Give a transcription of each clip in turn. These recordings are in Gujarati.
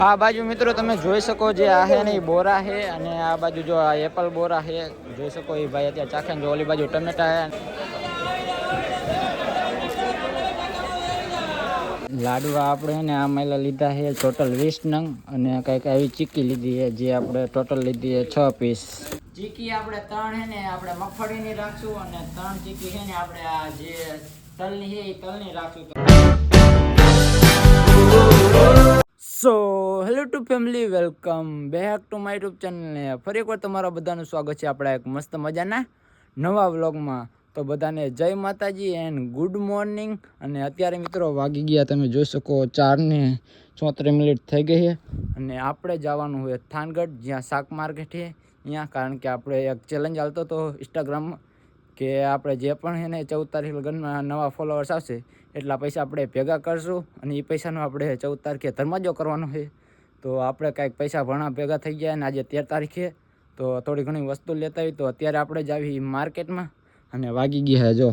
આ બાજુ મિત્રો તમે જોઈ શકો જે આ હે ને એ બોરા છે અને આ બાજુ જો આ એપલ બોરા છે જોઈ શકો એ ભાઈ અત્યારે ચાખે જો ઓલી બાજુ ટમેટા છે લાડવા આપણે ને આ મહિલા લીધા છે ટોટલ વીસ નંગ અને કંઈક આવી ચીકી લીધી છે જે આપણે ટોટલ લીધી છે છ પીસ. ચીકી આપણે ત્રણ છે ને આપણે મગફળીની રાખશું અને ત્રણ ચીકી છે ને આપણે આ જે તલની છે એ તલની રાખશું. So hello to family welcome back to my YouTube ચેનલને ફરી એકવાર તમારા બધાનું સ્વાગત છે આપણા એક મસ્ત મજાના નવા વ્લોગમાં. તો બધાને જય માતાજી એન્ડ ગુડ મોર્નિંગ અને અત્યારે મિત્રો વાગી ગયા, તમે જોઈ શકો ચારને ચોત્રીસ મિનિટ થઈ ગઈ છે. અને આપણે જવાનું હોય થાનગઢ, જ્યાં શાક માર્કેટ છે. ત્યાં કારણ કે આપણે એક ચેલેન્જ ચાલતો હતો ઇન્સ્ટાગ્રામમાં કે આપણે જે પણ એને ચૌદ તારીખ લગ્નમાં નવા ફોલોઅર્સ આવશે, એટલા પૈસા આપણે ભેગા કરશું અને એ પૈસાનો આપણે ચૌદ તારીખે ધર્માજો કરવાનો છે. તો આપણે કાંઈક પૈસા ભણા ભેગા થઈ ગયા અને આજે તેર તારીખે, તો થોડી ઘણી વસ્તુ લેતા આવી તો અત્યારે આપણે જ આવી માર્કેટમાં અને વાગી ગયા જો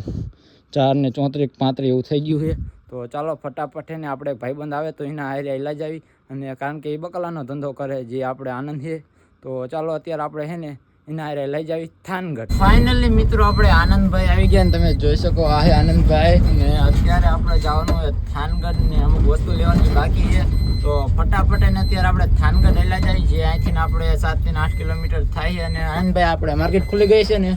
ચાર ને ચોત્રીસ પાંત્રીસ એવું થઈ ગયું છે. તો ચાલો ફટાફટ એને આપણે ભાઈબંધ આવે તો એના હારે ઇલાજ આવી અને કારણ કે એ બકલાનો ધંધો કરે, જે આપણે આનંદ છે. તો ચાલો અત્યારે આપણે છે ને એના લઈ જાવી થાનગઢ. ફાઇનલી મિત્રો આપણે આનંદભાઈ આવી ગયા ને તમે જોઈ શકો આ આનંદભાઈ ને અત્યારે આપણે જવાનું હોય થાનગઢ ને અમુક વસ્તુ લેવાની બાકી છે. તો ફટાફટ એને અત્યારે આપણે થાનગઢ લઈ જાય જે અહીંથી આપણે સાતથી આઠ કિલોમીટર થાય અને આનંદભાઈ આપણે માર્કેટ ખુલી ગઈ છે ને.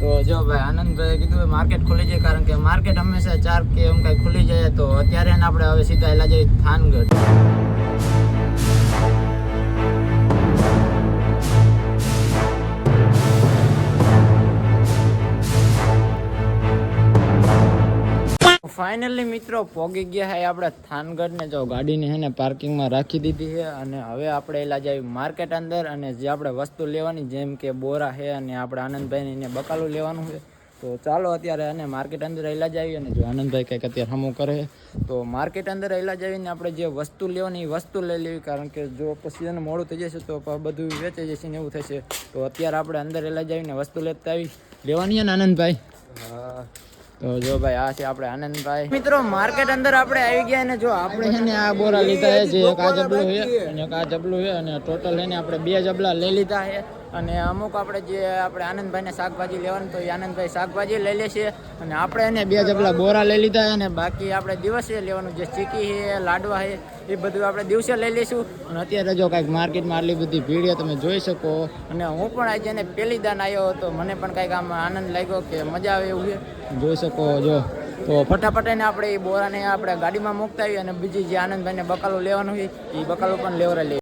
તો જો ભાઈ આનંદભાઈ કીધું માર્કેટ ખુલી જાય કારણ કે માર્કેટ હંમેશા ચાર કે એમ કઈ ખુલી જાય તો અત્યારે આપણે હવે સીધા એલા જઈએ થાનગઢ. ફાઇનલી મિત્રો પોગી ગયા હે આપણે થાનગઢ ને જો ગાડીને હે ને પાર્કિંગમાં રાખી દીધી છે અને હવે આપણે એલા જાવી માર્કેટ અંદર અને જે આપણે વસ્તુ લેવાની, જેમ કે બોરા છે અને આપણે આનંદભાઈને બકાલું લેવાનું છે તો ચાલો અત્યારે અને માર્કેટ અંદર એલા જાવી અને જો આનંદભાઈ કંઈક અત્યારે હમું કરે તો માર્કેટ અંદર એલા જાવીને આપણે જે વસ્તુ લેવાની એ વસ્તુ લઈ લેવી, કારણ કે જો સીઝન મોડું થઈ જશે તો બધું વેચાઈ જશે ને એવું થશે. તો અત્યારે આપણે અંદર એલા જાવીને વસ્તુ લેતા આવી. લેવાની છે ને આનંદભાઈ? તો જો ભાઈ આ છે આપણે આનંદભાઈ. મિત્રો માર્કેટ અંદર આપણે આવી ગયા ને જો આપણે છે ને આ બોરા લીધા છે જે એક આ જબલું છે અને એક આ જબલું છે અને ટોટલ છે ને આપણે બે જબલા લઈ લીધા છે. અને અમુક આપણે જે આપણે આનંદભાઈને શાકભાજી લેવાનું તો એ આનંદભાઈ શાકભાજી લઈ લેશે અને આપણે એને બે જબલા બોરા લઈ લીધા અને બાકી આપણે દિવસે લેવાનું જે ચીકી છે, લાડવા છે, એ બધું આપણે દિવસે લઈ લઈશું. અને અત્યારે જો કાંઈક માર્કેટમાં આટલી બધી ભીડ તમે જોઈ શકો. અને હું પણ આજે એને પહેલી દાન આવ્યો હતો. મને પણ કાંઈક આમ આનંદ લાગ્યો કે મજા આવે એવું છે. જોઈ શકો જો. તો ફટાફટ એને આપણે એ બોરાને આપણે ગાડીમાં મૂકતા આવીએ અને બીજી જે આનંદભાઈને બકાલો લેવાનું હોય એ બકાલો પણ લેવરા લઈએ.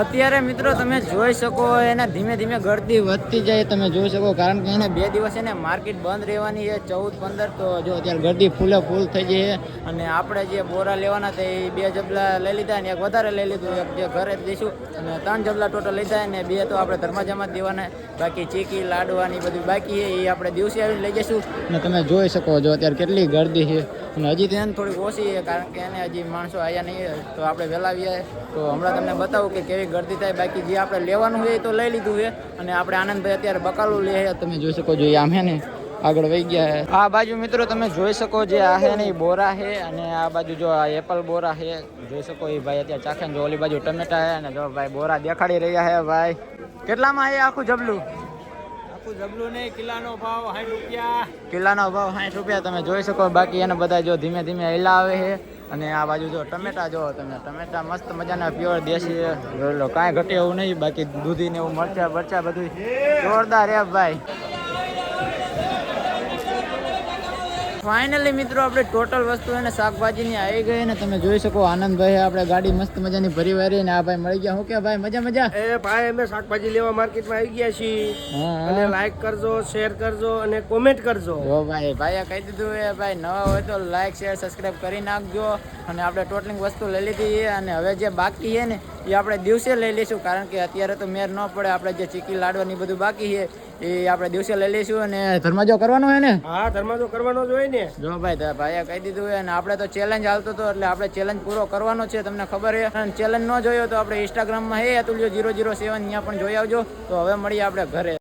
અત્યારે મિત્રો તમે જોઈ શકો એને ધીમે ધીમે ગળતી વધતી જાય તમે જોઈ શકો. કારણ કે એને બે દિવસ એને માર્કેટ બંધ રહેવાની છે, ચૌદ, પંદર. તો જો અત્યારે ગળતી ફૂલે ફૂલ થઈ જાય અને આપણે જે બોરા લેવાના હતા એ બે જબલા લઈ લીધા ને એક વધારે લઈ લીધું. એક જે ઘરે દઈશું અને ત્રણ જબલા ટોટલ લીધા ને બે તો આપણે ધર્માજામાં જ દેવાના. બાકી ચીકી લાડવાની બધું બાકી છે, એ આપણે દિવસે આવીને લઈ જઈશું. અને તમે જોઈ શકો જો અત્યારે કેટલી ગળદી છે. અને હજી ધ્યાન થોડીક ઓછી છે, કારણ કે એને હજી માણસો આવ્યા નહીં તો આપણે વહેલા આવીએ. તો હમણાં તમને બતાવું કે કેવી ગરદી થાય. બાકી જે આપણે લેવાનું હોય તો લઈ લીધું છે. અને આપણે આનંદભાઈ અત્યારે બકાલું લે તમે જોઈ શકો છો એ આમ હે ને, આગળ વહી ગયા આ બાજુ મિત્રો તમે જોઈ શકો જે આ હે ને બોરા છે અને આ બાજુ જો આ એપલ બોરા છે, જોઈ શકો એ ભાઈ અત્યારે ચાખે જો ઓલી બાજુ ટમેટા છે અને જો ભાઈ બોરા દેખાડી રહ્યા છે, ભાઈ. કેટલામાં છે આખું જબલું? કિલ્લાનો ભાવ સાઠ રૂપિયા. તમે જોઈ શકો, બાકી એને બધા જો ધીમે ધીમે હેલા આવે છે. અને આ બાજુ જો ટમેટા, જો તમે ટમેટા મસ્ત મજાના પ્યોર દેશી કાંઈ ઘટે એવું નહીં, બાકી દૂધી ને એવું મરચા, બરચા બધું જોરદાર હે ભાઈ. ફાઇનલી મિત્રો આપણે ટોટલ વસ્તુ એને શાકભાજીની આવી ગઈ ને તમે જોઈ શકો આનંદભાઈ આપણે ગાડી મસ્ત મજાની ભરી વારી ને આ ભાઈ મળી ગયા. હું કે ભાઈ મજા મજા? એ ભાઈ અમે શાકભાજી લેવા માર્કેટમાં આવી ગયા છીએ. અને લાઈક કરજો શેર કરજો અને કોમેન્ટ કરજો. ઓ ભાઈ ભાઈએ કહી દીધું એ ભાઈ નવા હોય તો લાઈક શેર સબસ્ક્રાઇબ કરી નાખજો. અને આપણે ટોટલિંગ વસ્તુ લઈ લીધી છે. અને હવે જે બાકી છે ને એ આપણે દિવસે લઈ લઈશું. કારણ કે અત્યારે તો મેર ન પડે આપણે જે ચીકી લાડવાની બધું બાકી છે એ આપણે દિવસે લઈ લઈશું અને ધર્માજો કરવાનો હોય ને? હા ધર્માજો કરવાનો જ હોય ને. જો ભાઈ ભાઈએ કહી દીધું હોય અને આપણે તો ચેલેન્જ હાલતો હતો એટલે આપણે ચેલેન્જ પૂરો કરવાનો છે તમને ખબર છે. અને ચેલેન્જ ન જોયો તો આપણે ઇન્સ્ટાગ્રામમાં હે અતુલ્યો જીરો જીરો સેવન ત્યાં પણ જોઈ આવજો. તો હવે મળીએ આપણે ઘરે.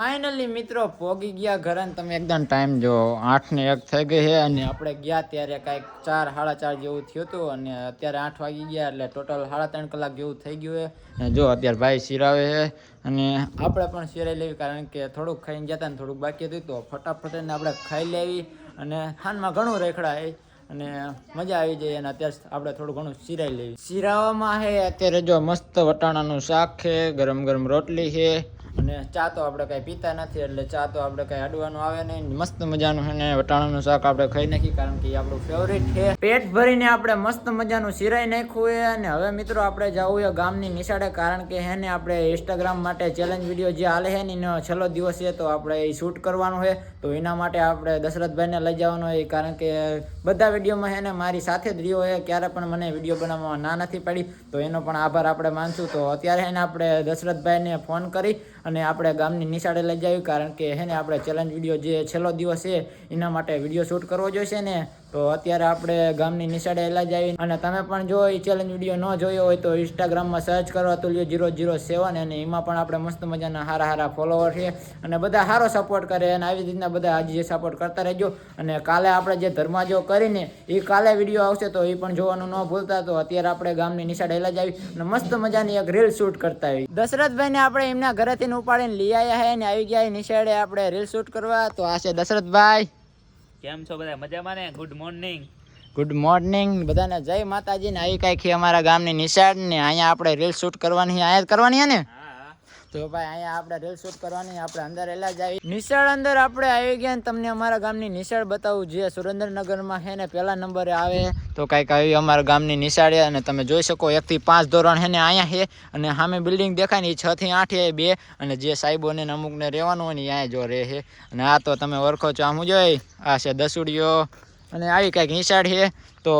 ફાઇનલી મિત્રો, પોગી ગયા ઘરે તમે એકદમ ટાઈમ જો આઠ ને એક થઈ ગઈ છે અને આપણે ગયા ત્યારે કાંઈક ચાર, સાડા ચાર જેવું થયું હતું અને અત્યારે આઠ વાગી ગયા એટલે ટોટલ સાડા ત્રણ કલાક જેવું થઈ ગયું છે. અને જો અત્યારે ભાઈ સિરાવે છે અને આપણે પણ સિરાઈ લેવી કારણ કે થોડુંક ખાઈને જતા ને થોડુંક બાકી હતું તો ફટાફટ એને આપણે ખાઈ લેવી અને ખાનમાં ઘણું રેખડાય અને મજા આવી જાય અને અત્યારે આપણે થોડું ઘણું સિરાઈ લેવી. સિરાવામાં છે, અત્યારે જો મસ્ત વટાણાનું શાક છે, ગરમ ગરમ રોટલી છે અને ચા તો આપણે કાંઈ પીતા નથી, એટલે ચા તો આપણે કાંઈ અડવાનું આવે નહીં. મસ્ત મજાનું છે ને, વટાણાનું શાક આપણે ખાઈ નાખી, કારણ કે એ આપણું ફેવરેટ છે. પેટ ભરીને આપણે મસ્ત મજાનું સિરાઈ નાખ્યું છે, અને હવે મિત્રો આપણે જવું છે ગામની નિશાળે, કારણ કે હે ને, આપણે ઇન્સ્ટાગ્રામ માટે ચેલેન્જ વીડિયો જે હાલે છે ને, એનો છેલ્લો દિવસ છે, તો આપણે એ શૂટ કરવાનું છે. તો એના માટે આપણે દશરથભાઈને લઈ જવાનું હોય કારણ કે બધા વિડીયોમાં હે ને, મારી સાથે જ રહ્યો છે, ક્યારે પણ મને વીડિયો બનાવવામાં ના નથી પડી. તો એનો પણ આભાર આપણે માનશું. તો અત્યારે હે ને, આપણે દશરથભાઈને ફોન કરી અને આપણે ગામની નિશાળે લઈ જાય કારણ કે હે ને આપણે ચેલેન્જ વીડિયો જે છેલ્લો દિવસ છે, એના માટે વીડિયો શૂટ કરવો જોઈશે ને? તો અત્યારે આપણે ગામની નિશાળે લઈ જવી અને તમે પણ જો એ ચેલેન્જ વીડિયો ન જોયો હોય તો ઇન્સ્ટાગ્રામમાં સર્ચ કરો અતુલ્ય જીરો જીરો સેવન અને એમાં પણ આપણે મસ્ત મજાના સારા સારા ફોલોવર છે અને બધા સારો સપોર્ટ કરે અને આવી રીતના બધા આજે સપોર્ટ કરતા રહેજો અને કાલે આપણે જે ધર્માજો કરીને એ કાલે વીડિયો આવશે તો એ પણ જોવાનું ન ભૂલતા તો અત્યારે આપણે ગામની નિશાળે એલા જ આવી અને મસ્ત મજાની એક રીલ શૂટ કરતા આવી. દશરથભાઈને આપણે એમના ઘરેથી ઉપાડીને લઈ આવ્યા છે અને આવી ગયા નિશાળે આપણે રીલ શૂટ કરવા. તો આ છે દશરથભાઈ. કેમ છો બધા? મજામાં ને? ગુડ મોર્નિંગ ગુડ મોર્નિંગ બધાને જય માતાજી ને. આવી કાંઈક અમારા ગામની નિશાળ ને. અહીંયા આપણે રીલ શૂટ કરવાની. અહીંયા જ કરવાની ને? તો ભાઈ, અહીંયા આપણે રીલ શૂટ કરવાની, આપણે અંદર એલા જ આવી. નિશાળ અંદર આપણે આવી ગયા તમને અમારા ગામની નિશાળ બતાવું, જે સુરેન્દ્રનગરમાં છે ને પહેલા નંબરે આવે. તો કાંઈક આવી અમારા ગામની નિશાળ અને તમે જોઈ શકો એકથી પાંચ ધોરણ છે ને અહીંયા છે. અને સામે બિલ્ડિંગ દેખાય ને એ છ થી આઠ એ બે. અને જે સાહેબોને અમુકને રહેવાનું હોય ને અહીંયા જો રહે છે. અને આ તો તમે ઓળખો છો, આમ જોઈ આ છે દસુડીઓ અને આવી કાંઈક નિશાળ છે. તો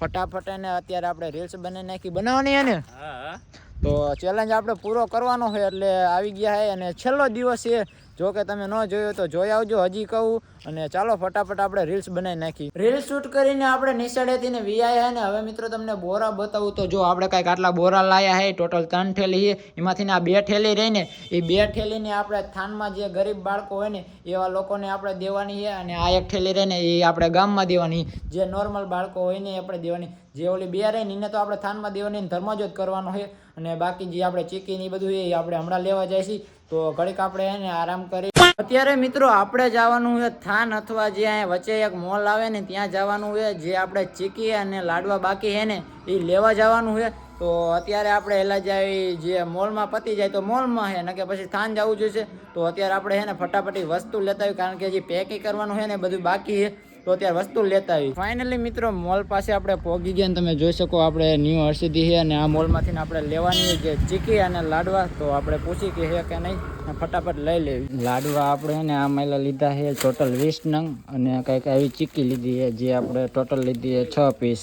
ફટાફટ એને અત્યારે આપણે રીલ્સ બનાવી નાખી. બનાવવાની ને? હા. તો ચેલેન્જ આપણે પૂરો કરવાનો છે એટલે આવી ગયા છે અને છેલ્લો દિવસ છે. જો કે તમે ન જોયો તો જોઈ આવજો, હજી કહું. અને ચાલો ફટાફટ આપણે રીલ્સ બનાવી નાખી રીલ્સ શૂટ કરીને આપણે નિશાળેથી ને વીઆયા ને હવે મિત્રો તમને બોરા બતાવું. તો જો આપણે કાંઈક આટલા બોરા લાયા છે ટોટલ ત્રણ ઠેલી છે. એમાંથી આ બે ઠેલી રહીને એ બે ઠેલીને આપણે થાનમાં જે ગરીબ બાળકો હોય ને, એવા લોકોને આપણે દેવાની છે અને આ એક ઠેલી રહીને એ આપણે ગામમાં દેવાની. જે નોર્મલ બાળકો હોય ને એ આપણે દેવાની. જે ઓલી બે રહીને એને તો આપણે થાનમાં દેવાની ધર્મ ધર્મજોત કરવાનો છે. અને બાકી જે આપણે ચીકી ને એ બધું એ આપણે હમણાં લેવા છે, તો ઘડીક આપણે એને આરામ કરી અત્યારે મિત્રો આપણે જવાનું છે થાન અથવા જે અહીંયા વચ્ચે એક મોલ આવે ને, ત્યાં જવાનું છે. જે આપણે ચીકી અને લાડવા બાકી છે ને એ લેવા જવાનું છે. તો અત્યારે આપણે એલા જાય જે મોલમાં પતી જાય તો મોલમાં છે ને પછી થાન જવું જોઈશે. તો અત્યારે આપણે છે ને ફટાફટી વસ્તુ લેતા હોય કારણ કે હજી પેકિંગ કરવાનું છે ને બધું બાકી છે. તો અત્યારે વસ્તુ લેતા આવી. ફાઇનલી મિત્રો મોલ પાસે આપણે પહોંચી ગયા તમે જોઈ શકો આપણે ન્યૂ હર્ષિદી છે અને આ મોલમાંથી આપણે લેવાની જે ચીકી અને લાડવા, તો આપણે પૂછી કે છે કે નહીં ફટાફટ લઈ લેવી. લાડવા આપણે ને આ મહિલા લીધા છે ટોટલ વીસ નંગ અને કંઈક આવી ચીકી લીધી છે જે આપણે ટોટલ લીધી છે છ પીસ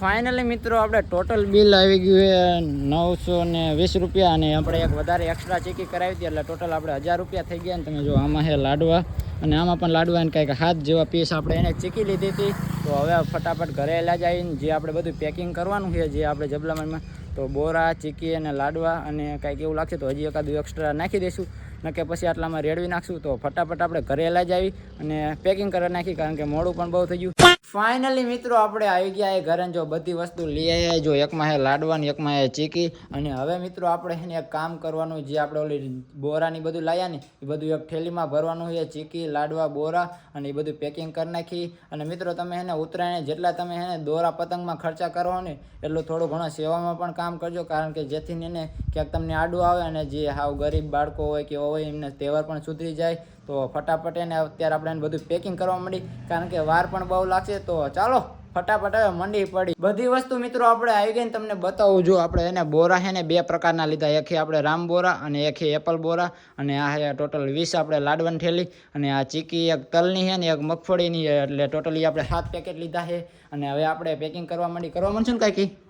ફાઇનલી મિત્રો, આપણે ટોટલ બિલ આવી ગયું છે નવસો ને વીસ રૂપિયા અને આપણે એક વધારે એક્સ્ટ્રા ચીકી કરાવી હતી એટલે ટોટલ આપણે હજાર રૂપિયા થઈ ગયા ને તમે જો આમાં છે લાડવા. અને આમાં પણ લાડવા ને કંઈક હાથ જેવા પીસ આપણે એને ચીકી લીધી હતી. તો હવે ફટાફટ ઘરે એલા જઈને જે આપણે બધું પેકિંગ કરવાનું છે, જે આપણે જબલામણમાં, તો બોરા, ચીકી અને લાડવા અને કાંઈક એવું લાગશે તો હજી એકાદું એક્સ્ટ્રા નાખી દઈશું. ન કે પછી આટલામાં રેડવી નાખશું, તો ફટાફટ આપણે ઘરે એલા જાવી અને પેકિંગ કરી નાખી, કારણ કે મોડું પણ બહુ થઈ ગયું. ફાઇનલી મિત્રો, આપણે આવી ગયા એ ઘરે જો બધી વસ્તુ લઈ આવ્યા જો એકમાં હે લાડવા ને એકમાં હે ચીકી. અને હવે, મિત્રો, આપણે એને એક કામ કરવાનું જે આપણે ઓલી બોરાની બધું લાવ્યા ને, એ બધું એક થેલીમાં ભરવાનું છે. ચીકી, લાડવા, બોરા અને એ બધું પેકિંગ કરી નાખી. અને મિત્રો, તમે એને ઉતરાયણ જેટલા તમે એને દોરા પતંગમાં ખર્ચા કરો ને, એટલું થોડું ઘણો સેવામાં પણ કામ કરજો. કારણ કે જેથી એને ક્યાંક તમને આડું આવે અને જે હાવ ગરીબ બાળકો હોય કે હોય, એમને તહેવાર પણ સુધરી જાય. તો ફટાફટ એને અત્યારે આપણે એને બધું પેકિંગ કરવા માંડી. કારણ કે વાર પણ બહુ લાગશે. તો ચાલો, ફટાફટ હવે મંડી પડી. બધી વસ્તુ મિત્રો આપણે આવી ગઈને તમને બતાવું જો આપણે એને બોરા છે ને, બે પ્રકારના લીધા. એક આપણે રામ બોરા અને એક એપલ બોરા. અને આ છે ટોટલ વીસ આપણે લાડવાની થેલી. અને આ ચીકી એક તલની છે ને, એક મગફળીની એટલે ટોટલી આપણે સાત પેકેટ લીધા છે. અને હવે આપણે પેકિંગ કરવા માંડી. કરવા માંડશું ને કાંઈક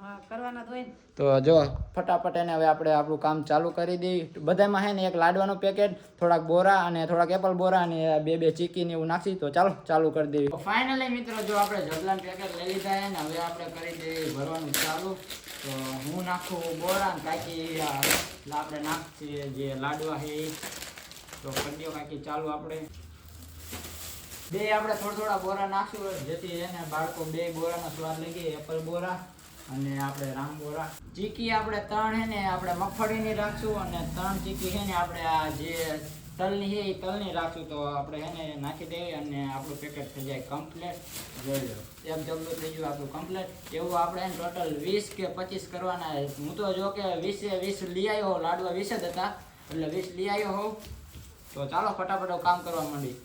તો જો ફટાફટ એને હવે આપણે આપણું કામ ચાલુ કરી દઈએ બધામાં હે ને એક લાડવાનું પેકેટ થોડાક બોરા અને થોડાક એપલ બોરા અને બે બે ચીકી ને એવું નાખી. તો ચાલો ચાલુ કરી દેવી. ફાઇનલી મિત્રો જો આપણે જબલાન પેકેટ લઈ લીધા હે ને હવે આપણે કરી દઈએ ભરવાનું ચાલુ. તો હું નાખું બોરા ને કાકી આપણે નાખીએ જે લાડવા છે તો કરી કાકી કાંઈક ચાલુ આપણે. બે આપણે થોડા થોડા બોરા નાખશું. જેથી એને બાળકો બે બોરાનો સ્વાદ લઈ ગઈ એપલ બોરા. અને આપણે રામબોરા ચીકી આપણે ત્રણ હે ને આપણે મગફળીની રાખશું અને ત્રણ ચીકી છે ને આપણે આ જે તલની છે એ તલની રાખશું. તો આપણે એને નાખી દઈએ અને આપણું પેકેટ થઈ જાય કમ્પ્લેટ જોઈ લો એક ડબલું થઈ ગયું આપણું કમ્પ્લેટ એવું આપણે ટોટલ વીસ કે પચીસ કરવાના હું તો જો કે વીસે વીસ લઈ આવ્યો લાડવા વીસ જ હતા. એટલે વીસ લઈ આવ્યો હોઉં તો ચાલો ફટાફટ કામ કરવા માંડી.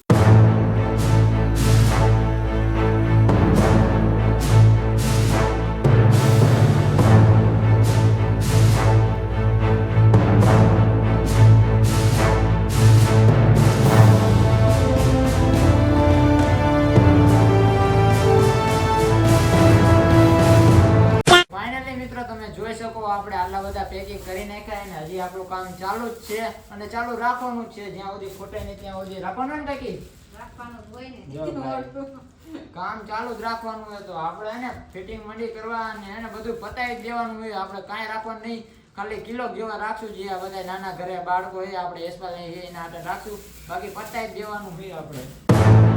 નાખ્યા આપણું કામ ચાલુ જ છે અને ચાલુ રાખવાનું છે. જ્યાં સુધી ખોટે નહીં ત્યાં સુધી રાખવાનું ને ટકી. કામ ચાલુ જ રાખવાનું હોય તો આપણે એને ફિટિંગ મંડી કરવા અને એને બધું પતાવી જ દેવાનું હોય. આપણે કાંઈ રાખવાનું નહીં. ખાલી કિલો જેવા રાખશું જે આ બધા નાના ઘરે બાળકો હોય આપણે એસપાલ એના હાથે રાખશું. બાકી પતાવી જ દેવાનું હોય આપણે.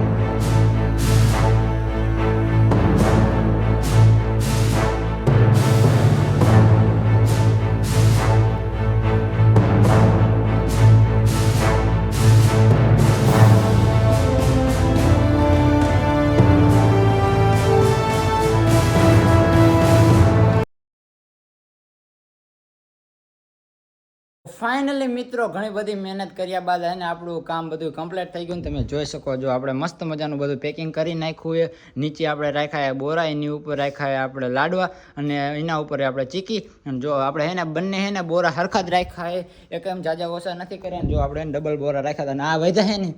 ફાઇનલી મિત્રો, ઘણી બધી મહેનત કર્યા બાદ એને આપણું કામ બધું કમ્પ્લીટ થઈ ગયું તમે જોઈ શકો છો. આપણે મસ્ત મજાનું બધું પેકિંગ કરી નાખ્યું એ નીચે આપણે રાખ્યા બોરા, એની ઉપર રાખ્યા આપણે લાડવા અને એના ઉપર આપણે ચીકી. અને જો આપણે એને બંને હે ને બોરા હરખા જ રાખ્યા એક એમ જાજા ઓછા નથી કર્યા જો આપણે એને ડબલ બોરા રાખ્યા હતા અને આ વધ્યા હે ને,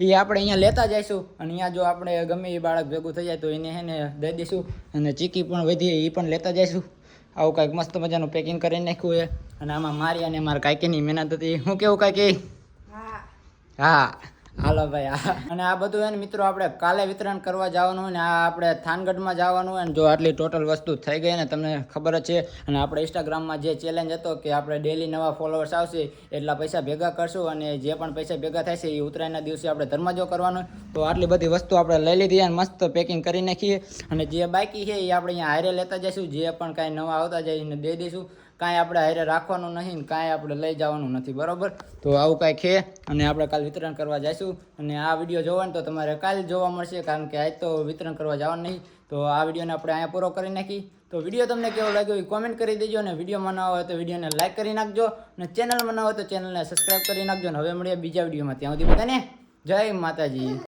એ આપણે અહીંયા લેતા જઈશું. અને અહીંયા જો આપણે ગમે એ બાળક ભેગું થઈ જાય તો એને હે ને દઈ દઈશું. અને ચીકી પણ વધી એ પણ લેતા જઈશું. આવું કાંઈક મસ્ત મજાનું પેકિંગ કરી નાખ્યું છે. અને આમાં મારી અને મારા કાંઈકીની મહેનત હતી. હું કેવું કાંઈક હા. હા. હાલો ભાઈ અને આ બધું એને મિત્રો આપણે કાલે વિતરણ કરવા જવાનું ને આ આપણે થાનગઢમાં જવાનું હોય ને જો આટલી ટોટલ વસ્તુ થઈ ગઈ ને તમને ખબર જ છે. અને આપણે ઇન્સ્ટાગ્રામમાં જે ચેલેન્જ હતો કે આપણે ડેલી નવા ફોલોઅર્સ આવશે, એટલા પૈસા ભેગા કરશું અને જે પણ પૈસા ભેગા થશે એ ઉત્તરાયણના દિવસે આપણે ધર્માજો કરવાનો. તો આટલી બધી વસ્તુ આપણે લઈ લીધી અને મસ્ત પેકિંગ કરી નાખીએ. અને જે બાકી છે એ આપણે અહીંયા હારે લેતા જઈશું, જે પણ કાંઈ નવા આવતા જાય એને દઈ દઈશું. કાંઈ આપણે હારે રાખવાનું નહીં ને કાંઈ આપણે લઈ જવાનું નથી, બરાબર? તો આવું કાંઈ છે? અને આપણે કાલ વિતરણ કરવા જઈશું. અને આ વીડિયો જોવાનો તો તમારે કાલ જોવા મળશે, કારણ કે આજ તો વિતરણ કરવા જવાનું નહીં. તો આ વિડીયોને આપણે અહીંયા પૂરો કરી નાખી. તો વીડિયો તમને કેવો લાગ્યો એ કોમેન્ટ કરી દેજો અને વિડીયોમાં ન હોય તો વિડીયોને લાઇક કરી નાખજો. અને ચેનલમાં ન હોય તો ચેનલને સબસ્ક્રાઈબ કરી નાખજો. અને હવે મળીએ બીજા વિડીયોમાં. ત્યાં સુધી બધાને જય માતાજી.